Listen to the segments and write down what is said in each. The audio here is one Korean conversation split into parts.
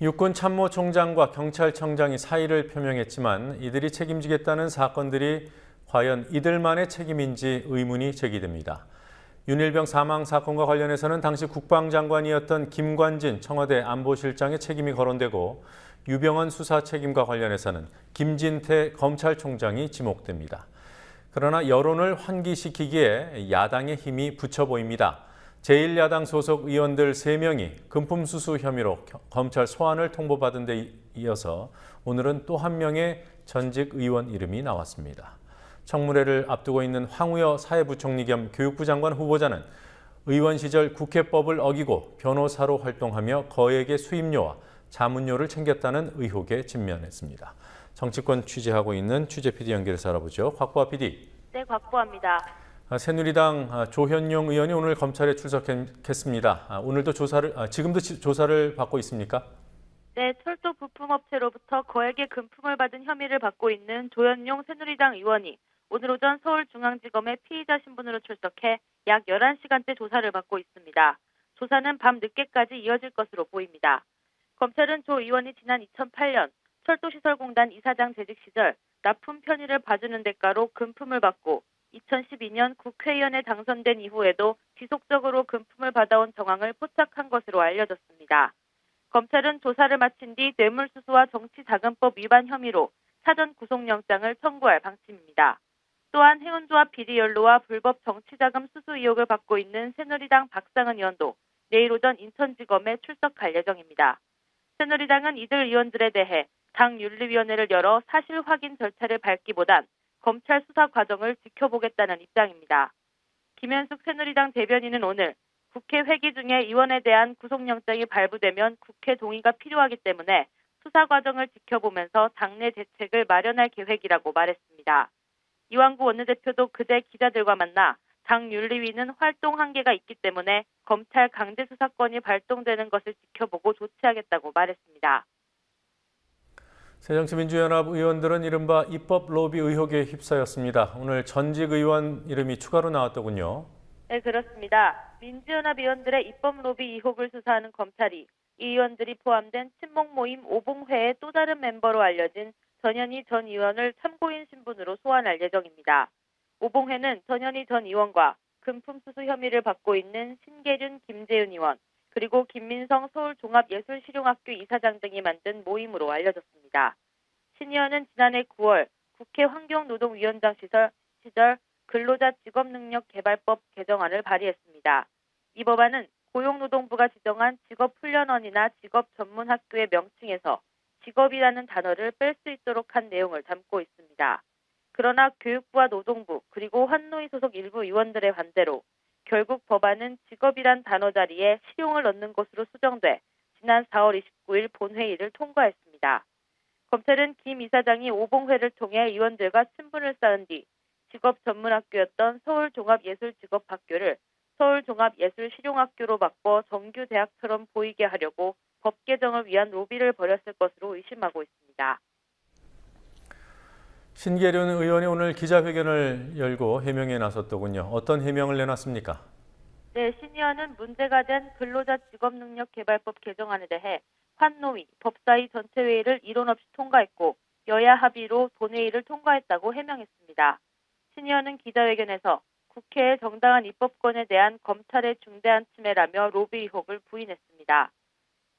육군 참모총장과 경찰청장이 사의를 표명했지만 이들이 책임지겠다는 사건들이 과연 이들만의 책임인지 의문이 제기됩니다. 윤일병 사망 사건과 관련해서는 당시 국방장관이었던 김관진 청와대 안보실장의 책임이 거론되고 유병헌 수사 책임과 관련해서는 김진태 검찰총장이 지목됩니다. 그러나 여론을 환기시키기에 야당의 힘이 붙여 보입니다. 제1야당 소속 의원들 3명이 금품수수 혐의로 겨- 검찰 소환을 통보받은 데 이어서 오늘은 또 한 명의 전직 의원 이름이 나왔습니다. 청문회를 앞두고 있는 황우여 사회부총리 겸 교육부 장관 후보자는 의원 시절 국회법을 어기고 변호사로 활동하며 거액의 수임료와 자문료를 챙겼다는 의혹에 직면했습니다. 정치권 취재하고 있는 취재 PD 연결해서 알아보죠. 곽보아 PD. 네, 확보합니다. 아, 새누리당 아, 조현용 의원이 오늘 검찰에 출석했습니다. 아, 오늘도 조사를 아, 지금도 지- 조사를 받고 있습니까? 네, 철도 부품업체로부터 거액의 금품을 받은 혐의를 받고 있는 조현용 새누리당 의원이 오늘 오전 서울중앙지검에 피의자 신분으로 출석해 약 11시간째 조사를 받고 있습니다. 조사는 밤 늦게까지 이어질 것으로 보입니다. 검찰은 조 의원이 지난 2008년 철도시설공단 이사장 재직 시절 납품 편의를 봐주는 대가로 금품을 받고 2012년 국회의원에 당선된 이후에도 지속적으로 금품을 받아온 정황을 포착한 것으로 알려졌습니다. 검찰은 조사를 마친 뒤 뇌물수수와 정치자금법 위반 혐의로 사전 구속영장을 청구할 방침입니다. 또한 해운조합 비리 연루와 불법 정치자금 수수 의혹을 받고 있는 새누리당 박상은 의원도 내일 오전 인천지검에 출석할 예정입니다. 새누리당은 이들 의원들에 대해 당 윤리위원회를 열어 사실 확인 절차를 밟기보단 검찰 수사 과정을 지켜보겠다는 입장입니다. 김현숙 새누리당 대변인은 오늘 국회 회기 중에 의원에 대한 구속영장이 발부되면 국회 동의가 필요하기 때문에 수사 과정을 지켜보면서 당내 대책을 마련할 계획이라고 말했습니다. 이완구 원내대표도 그제 기자들과 만나 당 윤리위는 활동 한계가 있기 때문에 검찰 강제 수사권이 발동되는 것을 지켜보고 조치하겠다고 말했습니다. 새정치민주연합 의원들은 이른바 입법 로비 의혹에 휩싸였습니다. 오늘 전직 의원 이름이 추가로 나왔더군요. 네, 그렇습니다. 민주연합 의원들의 입법 로비 의혹을 수사하는 검찰이 이 의원들이 포함된 친목 모임 오봉회의 또 다른 멤버로 알려진 전현희 전 의원을 참고인 신분으로 소환할 예정입니다. 오봉회는 전현희 전 의원과 금품 수수 혐의를 받고 있는 신계륜 김재윤 의원 그리고 김민성 서울종합예술실용학교 이사장 등이 만든 모임으로 알려졌습니다. 신 의원은 지난해 9월 국회 환경노동위원장 시절, 시절 근로자 직업능력개발법 개정안을 발의했습니다. 이 법안은 고용노동부가 지정한 직업훈련원이나 직업전문학교의 명칭에서 직업이라는 단어를 뺄 수 있도록 한 내용을 담고 있습니다. 그러나 교육부와 노동부 그리고 환노위 소속 일부 의원들의 반대로 결국 법안은 직업이란 단어 자리에 실용을 넣는 것으로 수정돼 지난 4월 29일 본회의를 통과했습니다. 검찰은 김 이사장이 오봉회를 통해 의원들과 친분을 쌓은 뒤 직업 전문학교였던 서울종합예술직업학교를 서울종합예술실용학교로 바꿔 정규 대학처럼 보이게 하려고 법 개정을 위한 로비를 벌였을 것으로 의심하고 있습니다. 신계륜 의원이 오늘 기자회견을 열고 해명에 나섰더군요. 어떤 해명을 내놨습니까? 네, 신 의원은 문제가 된 근로자 직업능력개발법 개정안에 대해 환노위, 법사위 전체 회의를 이론 없이 통과했고 여야 합의로 본회의를 통과했다고 해명했습니다. 신 의원은 기자회견에서 국회의 정당한 입법권에 대한 검찰의 중대한 침해라며 로비 의혹을 부인했습니다.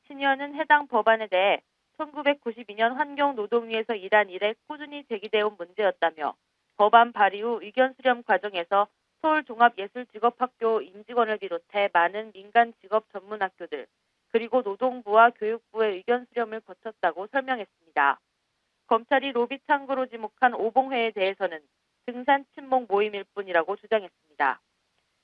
신 의원은 해당 법안에 대해 1992년 환경노동위에서 일한 일에 꾸준히 제기되어 온 문제였다며 법안 발의 후 의견 수렴 과정에서 서울종합예술직업학교 임직원을 비롯해 많은 민간 직업 전문 학교들 그리고 노동부와 교육부의 의견 수렴을 거쳤다고 설명했습니다. 검찰이 로비 창구로 지목한 오봉회에 대해서는 등산 친목 모임일 뿐이라고 주장했습니다.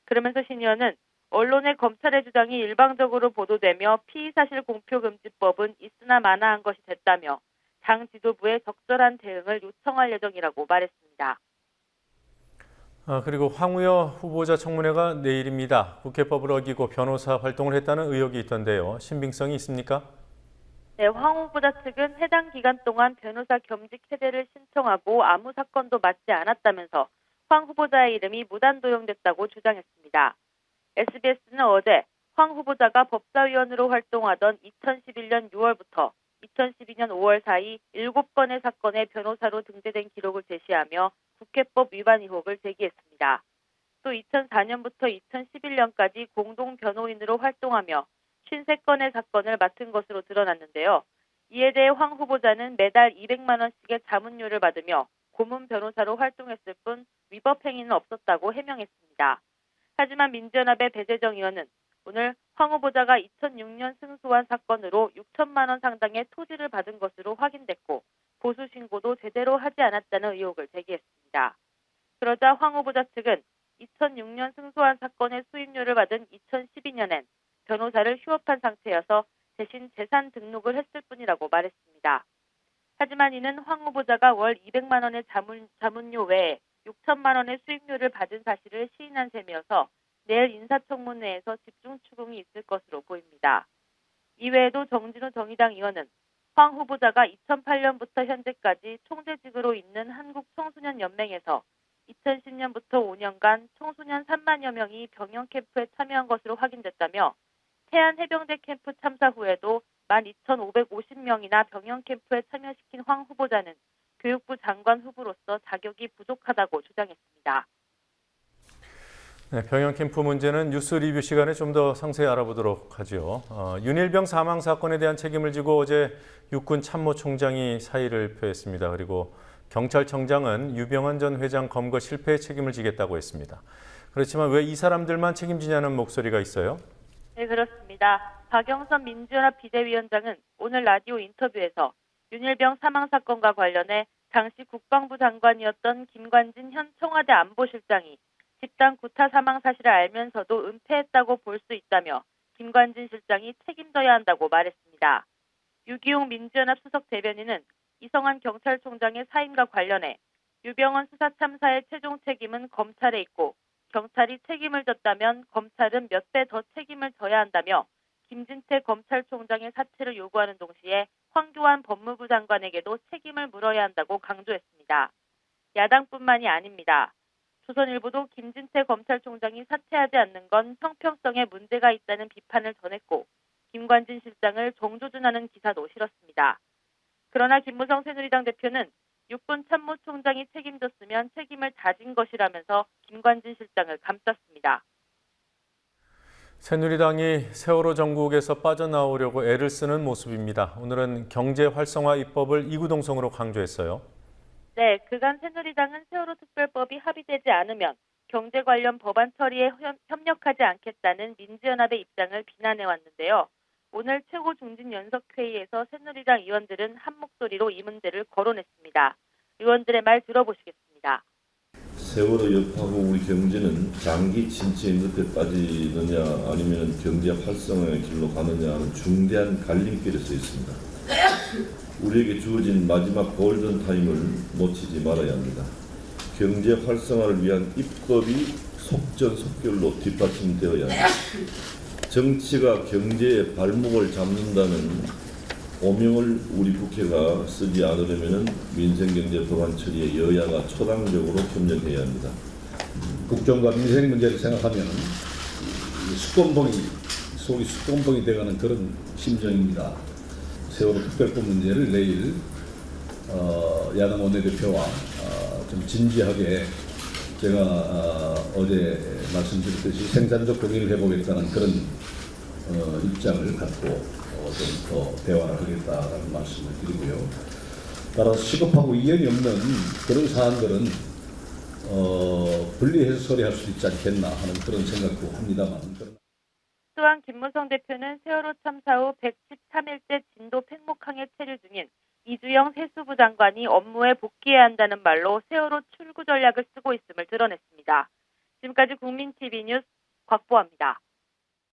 그러면서 신 의원은 언론의 검찰의 주장이 일방적으로 보도되며 피의사실 공표금지법은 있으나 마나한 것이 됐다며 당 지도부에 적절한 대응을 요청할 예정이라고 말했습니다. 아, 그리고 황우여 후보자 청문회가 내일입니다. 국회법을 어기고 변호사 활동을 했다는 의혹이 있던데요. 신빙성이 있습니까? 네, 황 후보자 측은 해당 기간 동안 변호사 겸직 해제를 신청하고 아무 사건도 맞지 않았다면서 황 후보자의 이름이 무단 도용됐다고 주장했습니다. SBS는 어제 황 후보자가 법사위원으로 활동하던 2011년 6월부터 2012년 5월 사이 7건의 사건에 변호사로 등재된 기록을 제시하며 국회법 위반 의혹을 제기했습니다. 또 2004년부터 2011년까지 공동 변호인으로 활동하며 53건의 사건을 맡은 것으로 드러났는데요. 이에 대해 황 후보자는 매달 200만 원씩의 자문료를 받으며 고문 변호사로 활동했을 뿐 위법 행위는 없었다고 해명했습니다. 하지만 민주연합의 배재정 의원은 오늘 황 후보자가 2006년 승소한 사건으로 6천만 원 상당의 토지를 받은 것으로 확인됐고 보수 신고도 제대로 하지 않았다는 의혹을 제기했습니다. 그러자 황 후보자 측은 2006년 승소한 사건의 수임료를 받은 2012년엔 변호사를 휴업한 상태여서 대신 재산 등록을 했을 뿐이라고 말했습니다. 하지만 이는 황 후보자가 월 200만 원의 자문, 자문료 외에 6천만 원의 수임료를 받은 사실을 시인한 셈이어서 내일 인사청문회에서 집중 추궁이 있을 것으로 보입니다. 이외에도 정진우 정의당 의원은 황 후보자가 2008년부터 현재까지 총재직으로 있는 한국청소년연맹에서 2010년부터 5년간 청소년 3만여 명이 병영 캠프에 참여한 것으로 확인됐다며 태안 해병대 캠프 참사 후에도 12,550명이나 병영 캠프에 참여시킨 황 후보자는 교육부 장관 후보로서 자격이 부족하다고 주장했습니다. 네, 병영 캠프 문제는 뉴스 리뷰 시간에 좀 더 상세히 알아보도록 하죠. 어, 윤일병 사망 사건에 대한 책임을 지고 어제 육군 참모총장이 사의를 표했습니다. 그리고 경찰청장은 유병헌 전 회장 검거 실패에 책임을 지겠다고 했습니다. 그렇지만 왜 이 사람들만 책임지냐는 목소리가 있어요. 네, 그렇습니다. 박영선 민주연합 비대위원장은 오늘 라디오 인터뷰에서 윤일병 사망 사건과 관련해 당시 국방부 장관이었던 김관진 현 청와대 안보실장이 집단 구타 사망 사실을 알면서도 은폐했다고 볼 수 있다며 김관진 실장이 책임져야 한다고 말했습니다. 유기용 민주연합 수석 대변인은 이성한 경찰총장의 사임과 관련해 유병헌 수사 참사의 최종 책임은 검찰에 있고 경찰이 책임을 졌다면 검찰은 몇 배 더 책임을 져야 한다며 김진태 검찰총장의 사퇴를 요구하는 동시에 황교안 법무부 장관에게도 책임을 물어야 한다고 강조했습니다. 야당뿐만이 아닙니다. 조선일보도 김진태 검찰총장이 사퇴하지 않는 건 형평성에 문제가 있다는 비판을 전했고 김관진 실장을 정조준하는 기사도 실었습니다. 그러나 김무성 새누리당 대표는 육군 참모총장이 책임졌으면 책임을 다진 것이라면서 김관진 실장을 감쌌습니다. 새누리당이 세월호 정국에서 빠져나오려고 애를 쓰는 모습입니다. 오늘은 경제 활성화 입법을 이구동성으로 강조했어요. 네, 그간 새누리당은 세월호 특별법이 합의되지 않으면 경제 관련 법안 처리에 협- 협력하지 않겠다는 민주연합의 입장을 비난해 왔는데요. 오늘 최고 중진 연석회의에서 새누리당 의원들은 한 목소리로 이 문제를 거론했습니다. 의원들의 말 들어보시겠습니다. 세월호 여파고 우리 경제는 장기 침체의 늪에 빠지느냐 아니면 경제 활성화의 길로 가느냐 하는 중대한 갈림길에 서 있습니다. 우리에게 주어진 마지막 골든 타임을 놓치지 말아야 합니다. 경제 활성화를 위한 입법이 속전속결로 뒷받침되어야 합니다. 정치가 경제의 발목을 잡는다는 오명을 우리 국회가 쓰지 않으려면 민생경제 법안 처리에 여야가 초당적으로 협력해야 합니다. 국정과 민생 문제를 생각하면 이 수건봉이 속이 수건봉이 돼가는 그런 심정입니다. 세월호 특별법 문제를 내일 어, 야당 원내대표와 어, 좀 진지하게 제가 어, 제 말씀드렸듯이 생산적 고민을 해보겠다는 그런 어, 입장을 갖고 어, 좀더 대화를 하겠다라는 말씀을 드리고요. 따라서 시급하고 이연이 없는 그런 사안들은 어, 분리해서 처리할 수 있지 않겠나 하는 그런 생각도 합니다만. 또한 김무성 대표는 세월호 참사 후 113일째 진도 팽목항에 체류 중인 이주영 세수부 장관이 업무에 복귀해야 한다는 말로 세월호 출구 전략을 쓰고 있음을 드러냈습니다. 지금까지 국민TV 뉴스 곽보아입니다.